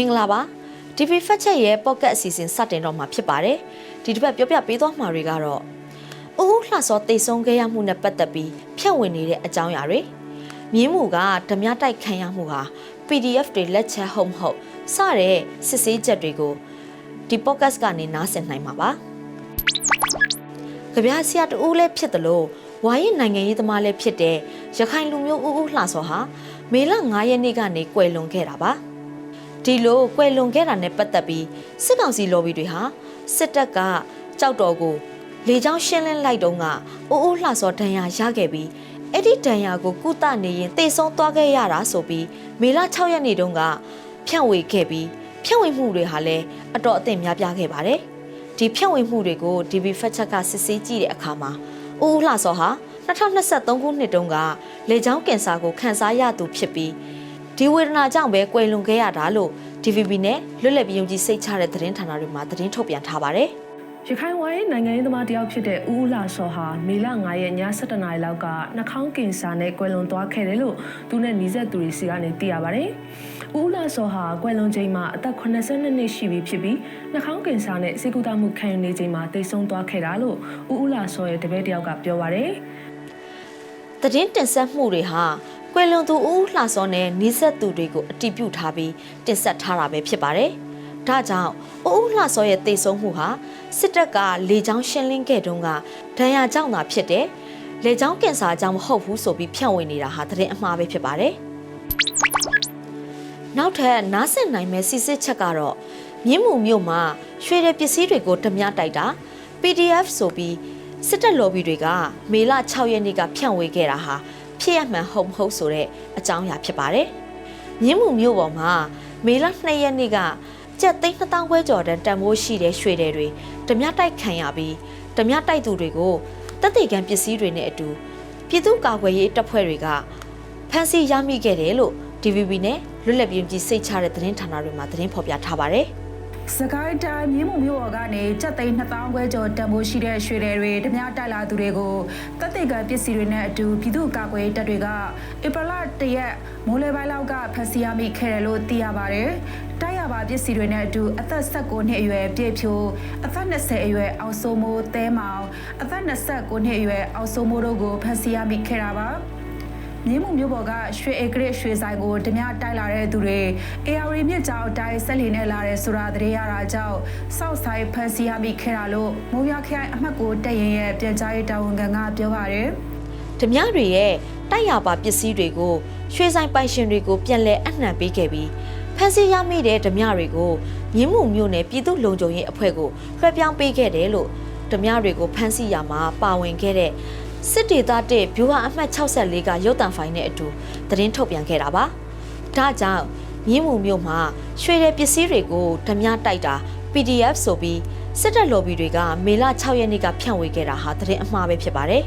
မင်္ဂလာပါ TV Fact Check ရဲ့ Pocket အစီအစဉ်စတင်တော့မှာဖြစ်ပါတယ်ဒီတစ်ပတ်ပြောပြပေးသွားမှာတွေကတော့အူးလှစောတိတ်ဆုံးခဲ့ရမှုနဲ့ပတ်သက်ပြီးဖြန့်ဝေနေတဲ့အကြောင်းအရာတွေမြင်းမှုကဓမြတိုက်ခံရမှုဟာ PDF တွေလက်ချက်ဟုတ်မဟုတ်စတဲ့စစ်ဆေးချက်တွေကိုဒီ podcast ကနေနားဆင်နိုင်မှာပါကြပြဆရာတူလည်းဖြစ်တယ်လို့ဝါရင်နိုင်ငံရေးသမားလည်းဖြစ်တဲ့ရခိုင်လူမျိုးဦးဦးလှစောဟာမေလ9ရက်နေ့ကနေကွယ်လွန်ခဲ့တာပါ ဒီလိုကွယ်လွန်ခဲ့တာနဲ့ပတ်သက်ပြီးစစ်ကောင်စီ lobby တွေဟာစစ်တပ်ကကြောက်တော်ကိုလေကြောင်းရှင်းလင်းလိုက်တုန်းကအိုးအိုးလှစောဒဏ်ရာရခဲ့ပြီးအဲ့ဒီဒဏ်ရာကိုကုသနေရင်တေဆုံးသွားခဲ့ရတာဆိုပြီးမေလ6ရက်နေ့တုန်းကဖြန့်ဝေခဲ့ပြီးဖြန့်ဝေမှုတွေဟာလည်းအတော်အသင့်များပြားခဲ့ပါတယ်ဒီဖြန့်ဝေမှုတွေကို DB Fact Check ကစစ်ဆေးကြည့်တဲ့အခါမှာအိုးအိုးလှစောဟာ2023ခုနှစ်တုန်းကလေကြောင်းကင်ဆာကိုခံစားရသူဖြစ်ပြီး ဒီဝေဒနာကြောင့်ပဲကွယ်လွန်ခဲ့ရတာလို့ DVB နဲ့လွတ်လပ်ပြီးယုံကြည်စိတ်ချတဲ့သတင်းဌာနတွေမှာသတင်းထုတ်ပြန်ထားပါတယ်ရခိုင်ဝိုင်းနိုင်ငံရေးသမားတယောက်ဖြစ်တဲ့ဦးဦးလာစောဟာမေလ9ရက်ည7:00နာရီလောက်ကနှာခေါင်းကင်ဆာနဲ့ကွယ်လွန်သွားခဲ့တယ်လို့သူနဲ့နှီးဆက်သူတွေစီကနေသိရပါတယ်။ဦးဦးလာစောဟာကွယ်လွန်ချိန်မှာအသက်82နှစ်ရှိပြီဖြစ်ပြီးနှာခေါင်းကင်ဆာနဲ့စေကူတာမှုခံယူနေချိန်မှာတိတ်ဆုံးသွားခဲ့တာလို့ဦးဦးလာစောရဲ့တပည့်တယောက်ကပြောပါတယ်။။သတင်းတင်ဆက်မှုတွေဟာ ကွယ်လွန်သူဦးလှစောနဲ့နှိစက်သူတွေကိုအတိပြုထားပြီးတင်ဆက်ထားတာပဲဖြစ်ပါတယ်။ဒါကြောင့်ဦးလှစောရဲ့တေဆုံးမှုဟာစစ်တပ်ကလေကြောင်းရှင်းလင်းခဲ့တုန်းကဒဏ်ရာကြောင့်သာဖြစ်တယ်။လေကြောင်းကင်ဆာကြောင့်မဟုတ်ဘူးဆိုပြီးဖြန့်ဝေနေတာဟာသတင်းအမှားပဲဖြစ်ပါတယ်။နောက်ထပ်နားဆင်နိုင်မဲ့စစ်စစ်ချက်ကတော့မြင်းမှုမြို့မှာရွှေတဲ့ပစ္စည်းတွေကိုဓမြတိုက်တာ PDF ဆိုပြီးစစ်တပ် lobby တွေကမေလ6ရက်နေ့ကဖြန့်ဝေခဲ့တာဟာ ဖြစ်ရမှန်ဟုတ်မဟုတ်ဆိုတဲ့အကြောင်းအရာဖြစ်ပါတယ်။မြင်းမှုမြို့ပေါ်မှာမေလ2ရက်နေ့ကကြက်သိန်း2000ခွဲကျော်တန်တန်ဖိုးရှိတဲ့ရွှေတွေဓမြတိုက်ခံရပြီးဓမြတိုက်သူတွေကိုတက်တေကံပစ္စည်းတွေနဲ့အတူပြည်သူ့ကာကွယ်ရေးတပ်ဖွဲ့တွေကဖမ်းဆီးရမိခဲ့တယ်လို့ DVB နဲ့လွတ်လပ်ပြည်ပြည်စိတ်ချတဲ့သတင်းဌာနတွေမှာသတင်းဖော်ပြထားပါတယ်။ စကိုင်းတိုင်းမြင်းမှုမြို့ပေါ်ကနေကြက်သိန်း2000ခွဲကျော်တန်ဖိုးရှိတဲ့ရွှေတွေဓမြတိုက်လာသူတွေကိုတပ်တေကပစ္စည်းတွေနဲ့အတူပြည်သူ့ကာကွယ်ရေးတပ်တွေကဧပြီလ1ရက်မိုးလေပိုင်းလောက်ကဖမ်းဆီးရမိခဲ့တယ်လို့သိရပါတယ်။တိုက်ရပါပစ္စည်းတွေနဲ့အတူအသက်16နှစ်အရွယ်ပြည့်ဖြိုအသက်20အရွယ်အောင်စိုးမိုးသဲမောင်အသက်29နှစ်အရွယ်အောင်စိုးမိုးတို့ကိုဖမ်းဆီးရမိခဲ့တာပါ။ မြင်းမှုမျိုးပေါ်ကရွှေဧကရစ်ရွှေဆိုင်ကိုဓမြတိုက်လာတဲ့သူတွေ AR မြစ်ကြောင်တိုင်းဆက်လီနဲ့လာတဲ့ဆိုတာတရေရတာကြောင့်စောက်ဆိုင်ဖန်စီရမိခဲ့တာလို့မုံရခရိုင်အမှတ်ကိုတက်ရင်ရဲ့ပြန်ကြားရေးတာဝန်ခံကပြောပါတယ်ဓမြတွေရဲ့တိုက်ရပါပစ္စည်းတွေကိုရွှေဆိုင်ပိုင်ရှင်တွေကိုပြန်လည်အနှံပေးခဲ့ပြီးဖန်စီရမိတဲ့ဓမြတွေကိုမြင်းမှုမျိုးနဲ့ပြည်သူ့လုံခြုံရေးအဖွဲ့ကိုလွှဲပြောင်းပေးခဲ့တယ်လို့ဓမြတွေကိုဖန်စီရမှာပါဝင်ခဲ့တဲ့ စစ်ဒေသတဲ့ဗျူဟာအမှတ်64ကရုတ်တံဖိုင်နဲ့အတူသတင်းထုတ်ပြန်ခဲ့တာပါ။ဒါကြောင့်မြင်းမှုမျိုးမှာရွှေတဲ့ပစ္စည်းတွေကိုဓမြတိုက်တာ PDF ဆိုပြီးစစ်တပ် lobby တွေကမေလ6ရက်နေ့ကဖြန့်ဝေခဲ့တာဟာသတင်းအမှားပဲဖြစ်ပါတယ်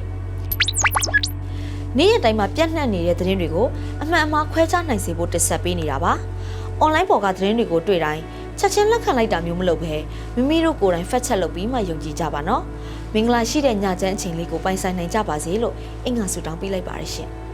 ။နေ့ရက်တိုင်းမှာပြန့်နှံ့နေတဲ့သတင်းတွေကိုအမှန်အမှားခွဲခြားနိုင်စေဖို့တက်ဆက်ပေးနေတာပါ။ online ပေါ်ကသတင်းတွေကိုတွေ့တိုင်းချက်ချင်းလက်ခံလိုက်တာမျိုးမလုပ်ဘဲမိမိတို့ကိုယ်တိုင်ဖတ်ချက်လုပ်ပြီးမှယုံကြည်ကြပါနော်။ မင်္ဂလာရှိတဲ့ညချမ်းအချိန်လေးကိုပိုင်ဆိုင်နိုင်ကြပါစေလို့အင်္ဂါဆုတောင်းပေးလိုက်ပါရရှင်။